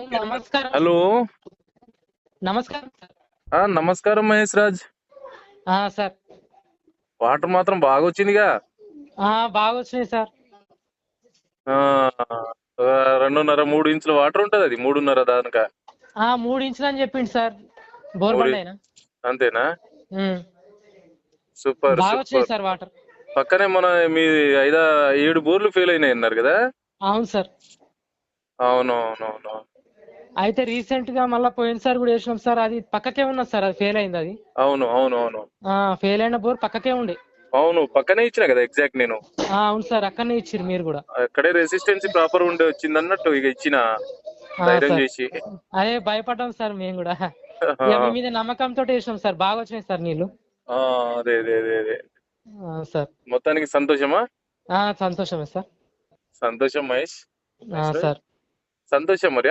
నమస్కారం. హలో. నమస్కారం సార్. ఆ నమస్కారం మహేష్ రాజ్. ఆ, సార్. వాటర్ మాత్రం బాగా వచ్చిందిగా ఆ, బాగా వచ్చినాయి సార్ రెండున్నర మూడు ఇంచుల వాటర్ ఉంటది అది మూడున్నర దానిక. ఆ మూడు ఇంచులు అని చెప్పిండు సార్. బోర్ అంతేనా? Super sir water. పక్కనే మన మీ ఐదా ఏడు బోర్లు ఫెయిల్ అయినాయి అన్నారు కదా? అవును సార్. అవును అవును అవును అయితే రీసెంట్గా మళ్ళీ పోయినసారి కూడా వేసినాం సార్. అది పక్కకే ఉన్నది సార్. అది ఫెయిల్ అయింది అది. అవును అవును అవును. ఆ ఫెయిల్ అయిన బోర్ పక్కకే ఉండే. అవును పక్కనే ఇచ్చిన కదా ఎగ్జాక్ట్ నేను. ఆ, అవును సార్. అక్కడనే ఇచ్చిర్రు మీరు కూడా. అక్కడే రెసిస్టెన్సీ ప్రాపర్ ఉండే వచ్చింది అన్నట్టు ఇక ఇచ్చిన ధైర్యం. చేసి. అదే భయపడ్డాం సార్ మేము కూడా. మీద నమ్మకంతో వేసినాం సార్. బాగా వచ్చినాయి సార్ నీళ్ళు ఆ, అదే అదే అదే అదే. సార్. మొత్తానికి సంతోషమా? ఆ, సంతోషమే సార్. సంతోషం మహేష్. ఆ, సార్. సంతోషం మరి